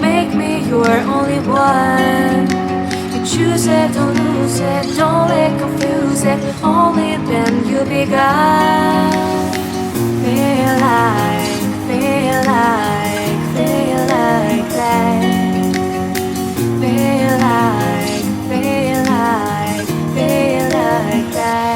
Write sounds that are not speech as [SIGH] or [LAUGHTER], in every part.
Make me your only one. You choose it, don't lose it, don't let confuse it. Only then you be God. Feel like, feel like, feel like that. Feel like, feel like, feel like that.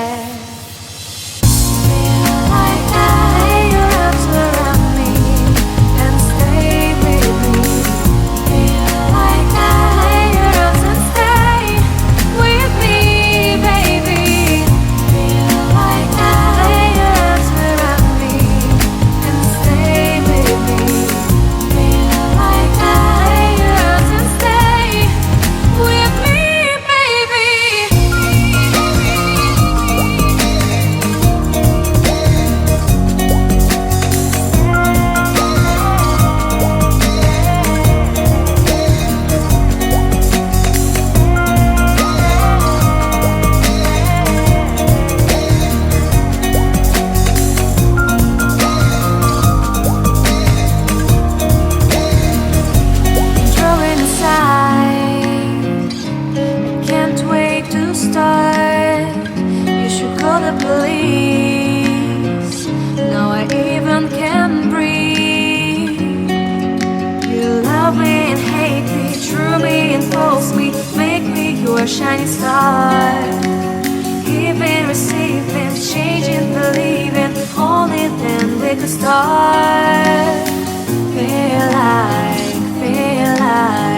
shining star. Giving, receiving, changing, believing, holding, and we could start. Feel like, feel like.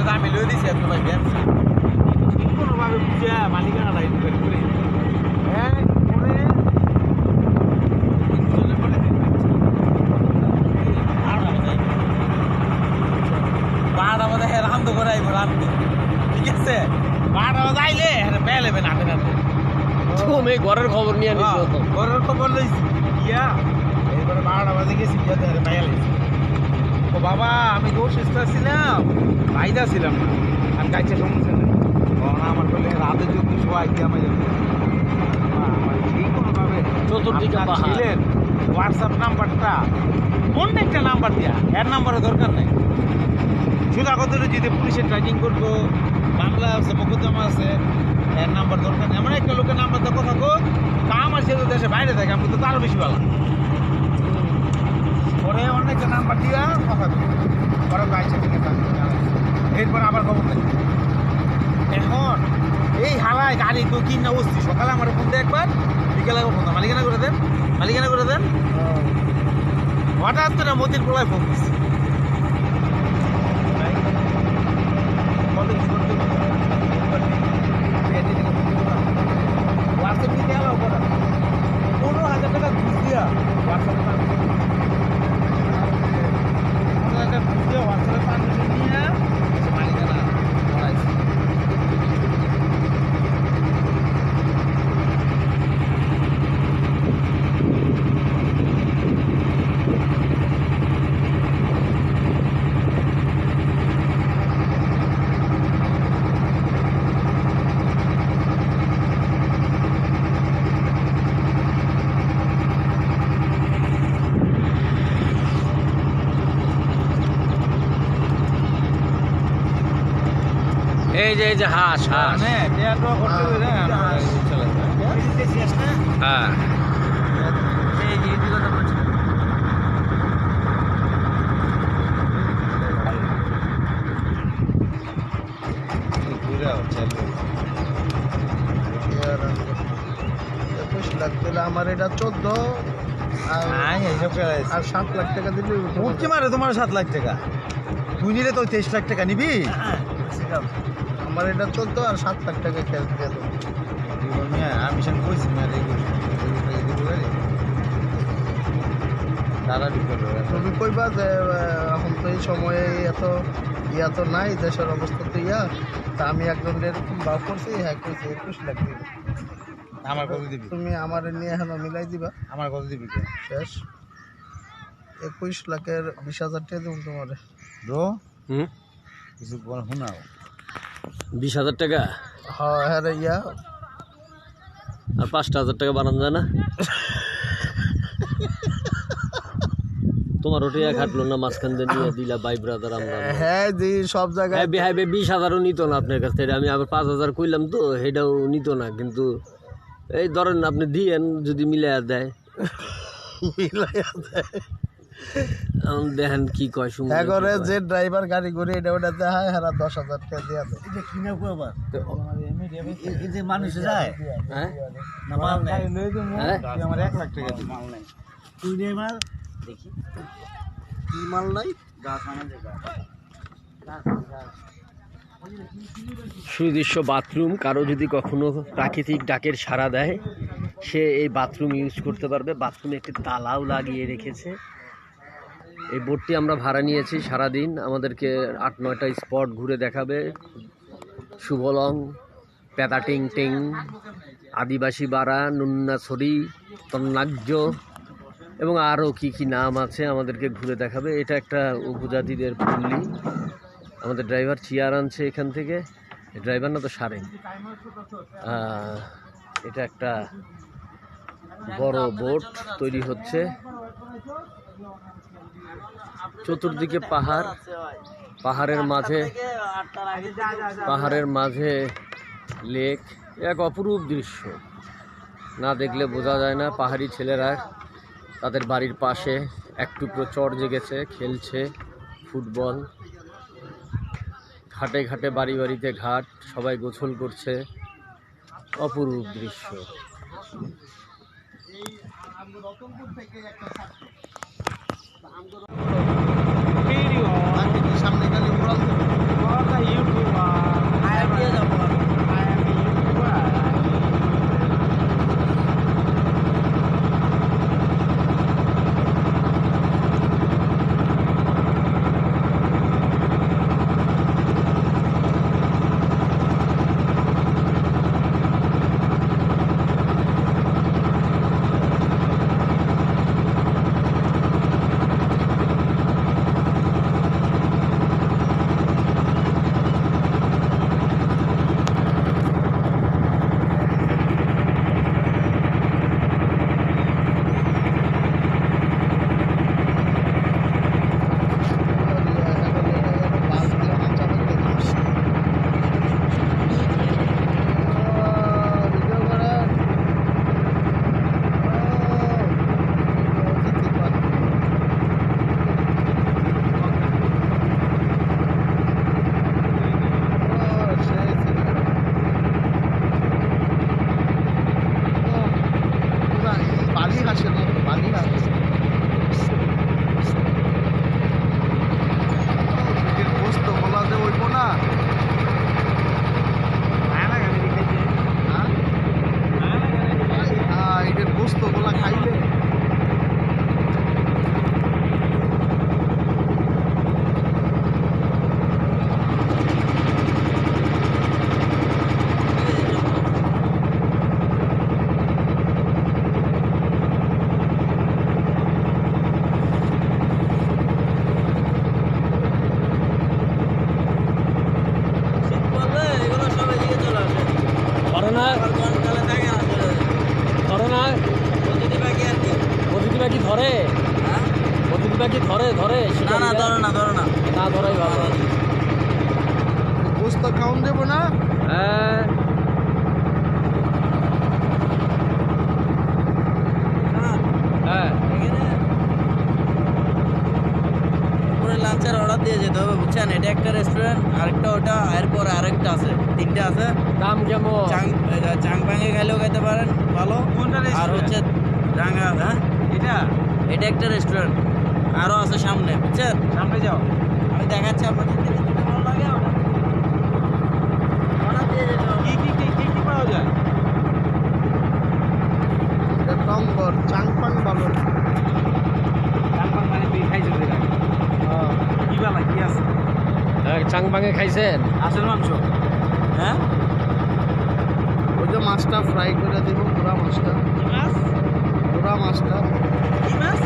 গাড়িটা তো আমি লয়ে দিছি এত ভাই ব্যাস কোনোভাবে বুঝে মালিকানাটা ইনকোয়ারি হ্যাঁ করে চলে পড়ে বারোটা বাজে হ্যাঁ রান্ধ করে আইব রান্ধ ঠিক আছে? বারোটা বাজে আইলে হ্যাঁ পেয়ে নেবেন হাতে হাতে তুমি ঘরের খবর নিয়ে নিছো। ঘরের খবর লইছি ইয়া এরপরে বারোটা বাজে গেছি গিয়া পাইয়া লইছি বাবা আমি তো সুস্থ ছিলাম ফায়দা ছিলাম না। আর কাছে সমস্যা নেই। তখন আমার বলে রাতে যদি সবাই দিয়ে আমার আমার ঠিক কোনোভাবে চতুর্দিকে ছিলেন হোয়াটসঅ্যাপ নাম্বারটা অন্য একটা নাম্বার এর নাম্বারের দরকার নেই। যদি পুলিশের করব বাংলা আছে মোকদ্দমা আছে এর নাম্বার দরকার নেই। এমন একটা লোকের নাম্বার তো কথা কো কাম আছে দেশে বাইরে থাকে আমি তো তারও বেশি ভালো পরে অনেকটা নাম্বার দিয়া কথা কই পরে গাইছে এরপর আবার খবর নেই। এখন এই হালায় গাড়ি তো কিনা বসছি। সকালে আমার ফোন দেয় একবার, বিকেলে ফোন মালিকানা করে দেন, মালিকানা করে দেন। হঠাৎ করে মতির পোলায় ফোন দিচ্ছি হোয়াটসঅ্যাপ এলাও পনেরো হাজার টাকা ঘুষ দিয়া হোয়াটসঅ্যাপে পনেরো হাজার টাকা ঘুষ দিয়া হোয়াটসঅ্যাপে পারমিশন নিয়ে সে মালিকানা করাইছে এই যে এই যে হাঁস হাঁস। মানে হ্যাঁ। একুশ লাখ দিলে আমার এটা চোদ্দ আর আর সাত লাখ টাকা দিলে মারে তোমার সাত লাখ টাকা। তুই নিলে তো তেইশ লাখ টাকা নিবি। আমার এটা চোদ্দ আর সাত লাখ টাকা দিয়ে দেবো আমি সঙ্গে কইছি না রে তুমি কইবা যে এখন তো এই সময়ে এত ইয়া তো নাই দেশের অবস্থা তো ইয়া। তা আমি একজন এরকম ভাব করছি হ্যাঁ কইছি একুশ লাখ দিবে। আমার কত দিবি? তুমি আমার নিয়ে এখন মিলাই দিবা। আমার কত দিবি? কে শেষ। একুশ লাখের বিশ হাজার টাকা দেবো তোমার। ব্রো হুম? কিছু বল শোনাও। বিশ হাজার টাকা? হ্যাঁ হ্যাঁ ইয়া। আর পাঁচটা হাজার টাকা বানানো যায় না? তোমার ওটাই খাটলো না মাঝখান দিয়ে নিয়ে দিলা বাই ব্রাদার আমরা। হ্যাঁ দি সব জায়গায়। হ্যাঁ বিহাই বিশ হাজারও নিত না আপনার কাছ থেকে। আমি আবার পাঁচ হাজার কইলাম তো সেটাও নিত না কিন্তু এই ধরেন আপনি দিয়েন যদি মিলে দেয়। মিলাইয়া দেয়। [LAUGHS] দেখেন কি কয় শুনুন হ্যাঁ যে ড্রাইভার গাড়ি করে এটা ওটা দেখায় হারা দশ হাজার টাকা দিয়ে দেয়। এটা আবার। এই যে মানুষ যায়। হ্যাঁ? না মাল নেই হ্যাঁ? আমার এক লাখ টাকা মাল নেই তুই নে মাল। দেখি। কি মাল নাই? গাছ মানে সুদৃশ্য বাথরুম কারও যদি কখনো প্রাকৃতিক ডাকের সাড়া দেয় সে এই বাথরুম ইউজ করতে পারবে। বাথরুমে একটি তালাও লাগিয়ে রেখেছে। এই বোটটি আমরা ভাড়া নিয়েছি সারাদিন। আমাদেরকে আট, নয়টা স্পট ঘুরে দেখাবে। শুভলং পেদাটিং টিং, আদিবাসী বাড়া নুন্নাছড়ি তন্নাজ্য এবং আরও কি কি নাম আছে আমাদেরকে ঘুরে দেখাবে। এটা একটা উপজাতিদের পল্লী। আমাদের ড্রাইভার চেয়ার আনছে এখান থেকে। ড্রাইভার না তো সারেন এটা একটা বড় বোট তৈরি হচ্ছে। চতুর্দিকে পাহাড়। পাহাড়ের মাঝে। পাহাড়ের মাঝে লেক। এক অপরূপ দৃশ্য। না দেখলে বোঝা যায় না, পাহাড়ি ছেলেরা তাদের বাড়ির পাশে এক টুকরো চর জেগেছে, খেলছে ফুটবল। ঘাটে ঘাটে বাড়ি বাড়িতে ঘাট, সবাই গোসল করছে। অপরূপ দৃশ্য। ভিডিও সামনে গেলে উড়াল দেবো আই এম দিয়ে যাব। গোস্ত খাওন দেবো না। হ্যাঁ। হ্যাঁ। এখানে পুরো লাঞ্চের অর্ডার দিয়ে যেতে হবে বুঝছেন? এটা একটা রেস্টুরেন্ট আরেকটা ওটা এরপরে আরেকটা আছে। তিনটে আছে। দাম কেমন? চাং চাংপাঙে গেলেও খেতে পারেন ভালো। আর? হচ্ছে রাঙা হ্যাঁ? এটা? এটা একটা রেস্টুরেন্ট আরও আছে সামনে বুঝছেন? সামনে যাও। আমি দেখাচ্ছি আপনাদের যদি যেতে ভালো লাগে ওটা অর্ডার দিয়ে যেতে হবে কি কি কি কি কি পাওয়া যায় এটা টঙ্গর চাংপাং ভালো চারপান মানে তুই খাইছো যেটা হ্যাঁ। কি বালা কি আছে চাংবাঙে খাইছেন? আসল মাংস। হ্যাঁ? ওই যে মাছটা ফ্রাই করে দিব পুরা মাছটা। পুরা মাছটা। কি মাছ?